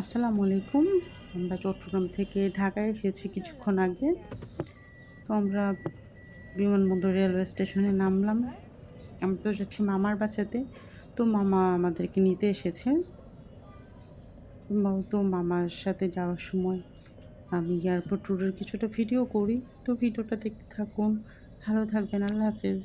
আসসালামু আলাইকুম। আমরা চট্টগ্রাম থেকে ঢাকায় এসেছি কিছুক্ষণ আগে। তো আমরা বিমানবন্দর রেলওয়ে স্টেশনে নামলাম। আমি তো যাচ্ছি মামার বাসাতে। তো মামা আমাদেরকে নিতে এসেছে। তো মামার সাথে যাওয়ার সময় আমি এয়ারপোর্ট রোডের কিছুটা ভিডিও করি। তো ভিডিওটা দেখতে থাকুন। ভালো থাকবেন। আল্লাহ হাফিজ।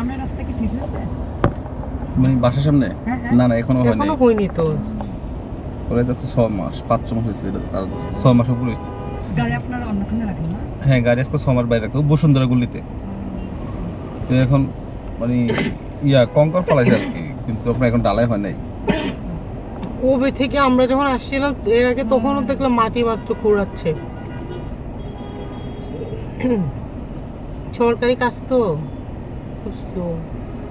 সামনের রাস্তা কি ঠিক আছে মানে বাসার সামনে? হ্যাঁ, হ্যাঁ। না না এখনও হয়নি। এখনও হয়নি তো। ওরা তো ছ মাস পাঁচ ছ মাস হয়েছে আর ছ মাস উপর হয়েছে। গাড়ি আপনারা অন্যখানে রাখেন না? হ্যাঁ গাড়ি আজকে ছ মাস বাইরে রাখতো বসুন্ধরা গুলিতে। তো এখন মানে ইয়া কঙ্কর ফলাইছে আর কি কিন্তু আপনার এখন ডালাই হয় নাই। কবে থেকে আমরা যখন আসছিলাম এর আগে তখনও দেখলাম মাটি মাত্র খোঁড়াচ্ছে। সরকারি কাজ তো। corpus do